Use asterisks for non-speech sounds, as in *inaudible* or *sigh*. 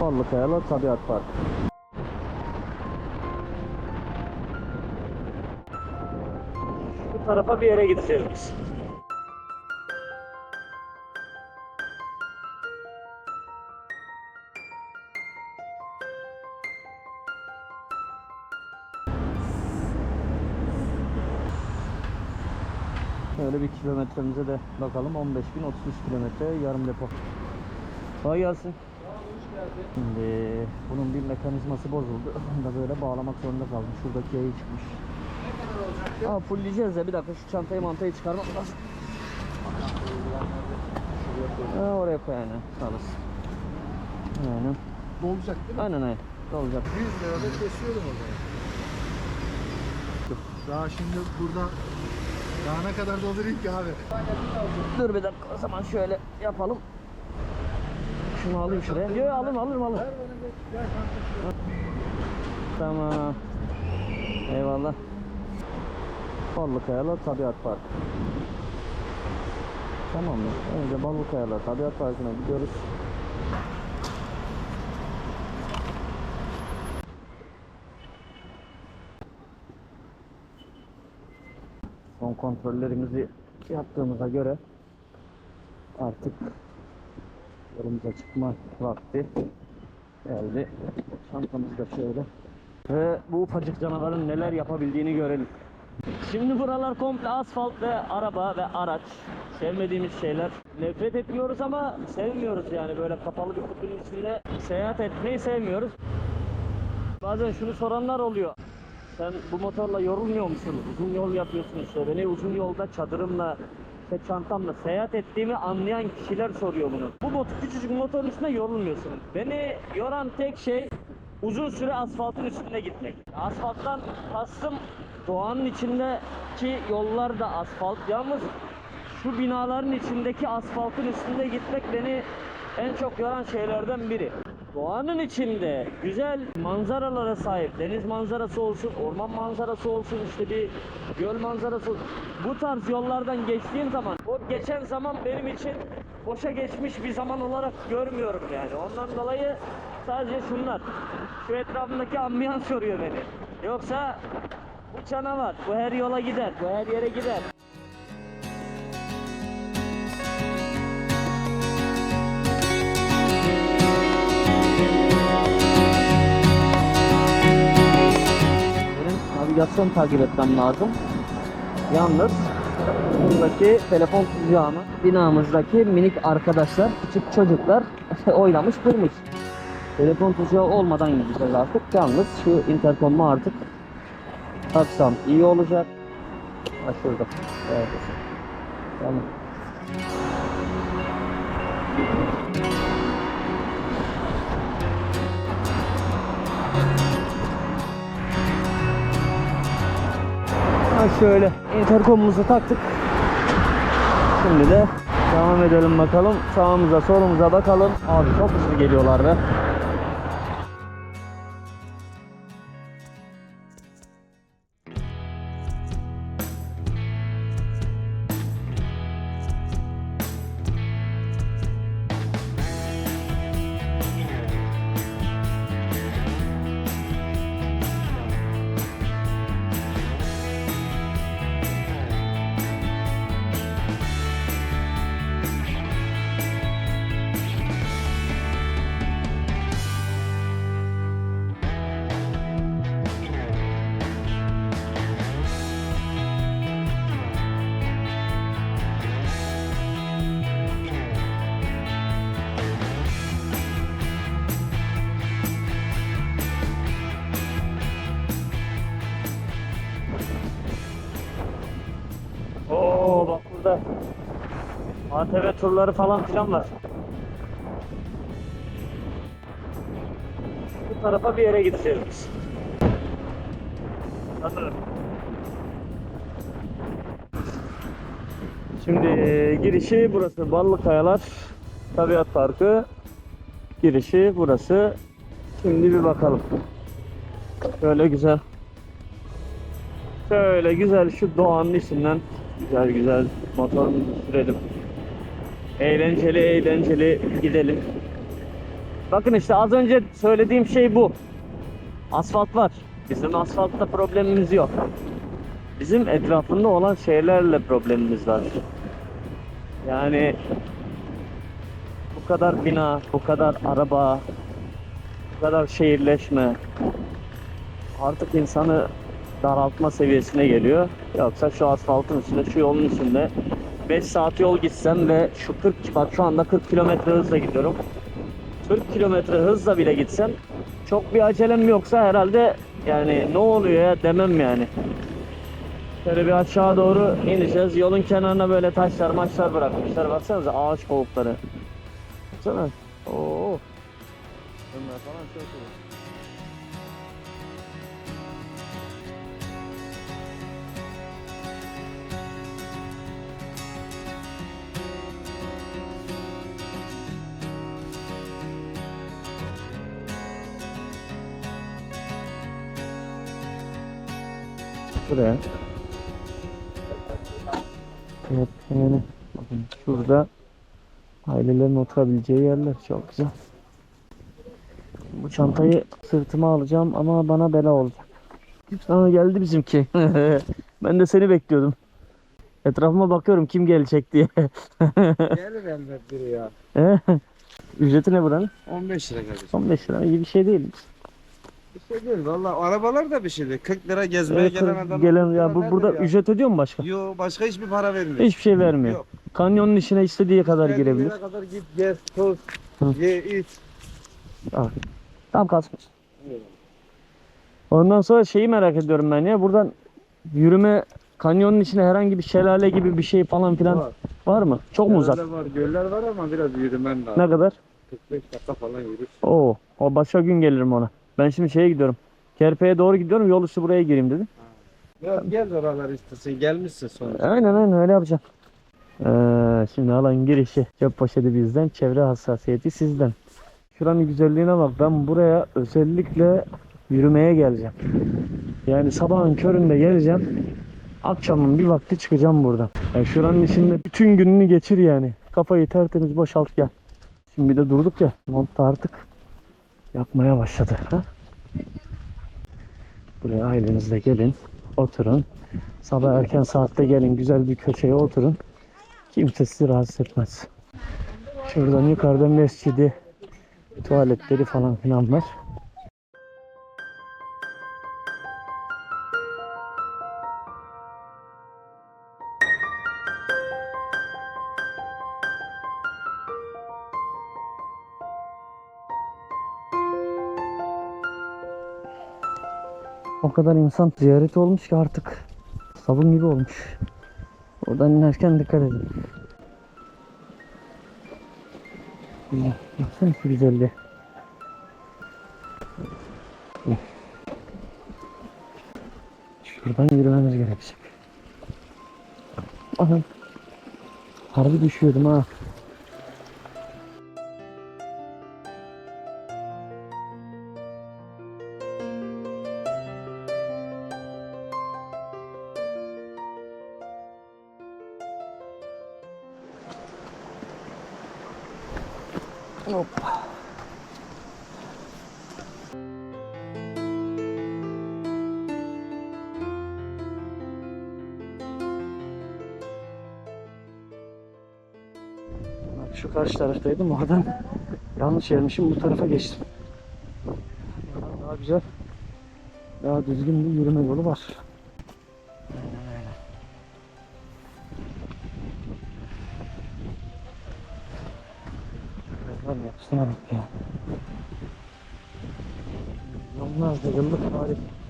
Ballı Kayalar Tabiat Parkı. Bu tarafa bir yere gideceğiz biz. Şöyle bir kilometremize de bakalım. 15.033 kilometre yarım depo. Kolay gelsin. Şimdi bunun bir mekanizması bozuldu. *laughs* Onu da böyle bağlamak zorunda kaldım. Şuradaki yayı çıkmış. Aa fullleyeceğiz ya. Bir dakika şu çantayı mantayı çıkarmak lazım. Oraya koy aynen. Sağ olasın. Aynen. Dolacak değil mi? Aynen aynen. Olacak. 100 lirada kesiyorum o zaman. Daha şimdi burada daha ne kadar doldurayım ki abi? Dur bir dakika o zaman şöyle yapalım. Şunu alayım şuraya. Yok alın alırım alırım. Tamam. Eyvallah. Ballı Kayalar Tabiat Parkı. Tamam mı? Önce Ballı Kayalar Tabiat Parkı'na gidiyoruz. Son kontrollerimizi yaptığımıza göre artık yolumuza çıkma vakti geldi. Çantamız da şöyle. Ve bu ufacık canavarın neler yapabildiğini görelim. Şimdi buralar komple asfalt ve araba ve araç. Sevmediğimiz şeyler. Nefret etmiyoruz ama sevmiyoruz yani böyle kapalı bir kutunun içinde seyahat etmeyi sevmiyoruz. Bazen şunu soranlar oluyor. Sen bu motorla yorulmuyor musun? Uzun yol yapıyorsun işte. Beni uzun yolda çadırımla, işte çantamla seyahat ettiğimi anlayan kişiler soruyor bunu. Bu motor, küçücük motorun üstünde yorulmuyorsun. Beni yoran tek şey uzun süre asfaltın üstünde gitmek. Asfalttan kastım doğanın içindeki yollar da asfalt. Yalnız şu binaların içindeki asfaltın üstünde gitmek beni en çok yoran şeylerden biri. Doğanın içinde güzel manzaralara sahip, deniz manzarası olsun, orman manzarası olsun, işte bir göl manzarası. Bu tarz yollardan geçtiğim zaman, o geçen zaman benim için boşa geçmiş bir zaman olarak görmüyorum yani. Ondan dolayı sadece şunlar, şu etrafındaki ambiyans yoruyor beni. Yoksa bu canavar, bu her yola gider, bu her yere gider. Navigasyon takip etmem lazım. Yalnız buradaki telefon tuzağını binamızdaki minik arkadaşlar, küçük çocuklar *laughs* oynamış durmuş. Telefon tuzağı olmadan gideceğiz artık. Yalnız şu interkomu artık taksam iyi olacak. Ha şurada. Evet. Tamam. Ha şöyle interkomumuzu taktık. Şimdi de devam edelim bakalım. Sağımıza solumuza bakalım. Abi çok hızlı geliyorlar be. Oo bak burada ATV turları falan filan var. Bu tarafa bir yere gideceğiz biz. Şimdi e, girişi burası Ballı Kayalar Tabiat Parkı. Girişi burası. Şimdi bir bakalım. Şöyle güzel. Şöyle güzel şu doğanın içinden güzel güzel motorumuzu sürelim. Eğlenceli eğlenceli gidelim. Bakın işte az önce söylediğim şey bu. Asfalt var. Bizim asfaltta problemimiz yok. Bizim etrafında olan şeylerle problemimiz var. Yani bu kadar bina, bu kadar araba, bu kadar şehirleşme artık insanı daraltma seviyesine geliyor. Yoksa şu asfaltın üstünde, şu yolun üstünde 5 saat yol gitsem ve şu 40 bak şu anda 40 kilometre hızla gidiyorum. 40 kilometre hızla bile gitsem çok bir acelem yoksa herhalde yani ne oluyor ya demem yani. Şöyle bir aşağı doğru ineceğiz. Yolun kenarına böyle taşlar maçlar bırakmışlar. Baksanıza ağaç kovukları. Baksana. Oo. Bunlar falan çok iyi. Buraya. Evet yani bakın şurada ailelerin oturabileceği yerler çok güzel. Bu çantayı sırtıma alacağım ama bana bela olacak. Aa geldi bizimki. *laughs* ben de seni bekliyordum. Etrafıma bakıyorum kim gelecek diye. Gelir elbet biri ya. *laughs* Ücreti ne buranın? 15 lira kardeşim. 15 lira iyi bir şey değil. Şey değil valla. Arabalar da bir şey değil. 40 lira gezmeye Evet, gelen adam. gelen ya bu burada ücret ödüyor mu başka? Yo başka hiçbir para vermiyor. Hiçbir şey vermiyor. Yok. Kanyonun içine istediği kadar Geldiğin girebilir. kadar git gez toz. Hı. Ye iç. Tam kalsın. Ondan sonra şeyi merak ediyorum ben ya. Buradan yürüme kanyonun içine herhangi bir şelale gibi bir şey falan filan var, Var. mı? Çok mu uzak? Göller var, göller var ama biraz yürümen lazım. Ne kadar? 45 dakika falan yürürsün. Oo, o başka gün gelirim ona. Ben şimdi şeye gidiyorum. Kerpe'ye doğru gidiyorum. Yol üstü buraya gireyim. Biraz gez oralar istesin. Gelmişsin sonuçta. Aynen aynen öyle yapacağım. Ee, şimdi alan girişi. Çöp poşeti bizden. Çevre hassasiyeti sizden. Şuranın güzelliğine bak. Ben buraya özellikle yürümeye geleceğim. Yani sabahın köründe geleceğim. Akşamın bir vakti çıkacağım buradan. Yani şuranın içinde bütün gününü geçir yani. Kafayı tertemiz boşalt gel. Şimdi bir de durduk ya. Mont da artık yakmaya başladı. Ha? Buraya ailenizle gelin. Oturun. Sabah erken saatte gelin. Güzel bir köşeye oturun. Kimse sizi rahatsız etmez. Şuradan yukarıda mescidi, tuvaletleri falan filan var. O kadar insan ziyaret olmuş ki artık sabun gibi olmuş. Oradan inerken dikkat edin. Güzel. Baksana şu güzelliğe. Şuradan yürümemiz gerekecek. Aha. Harbi düşüyordum ha. Hoppa. Bak şu karşı taraftaydım oradan yanlış gelmişim bu tarafa geçtim. Daha güzel, daha düzgün bir yürüme yolu var. Var yapısına bak ya. Yollar da yıllık harika.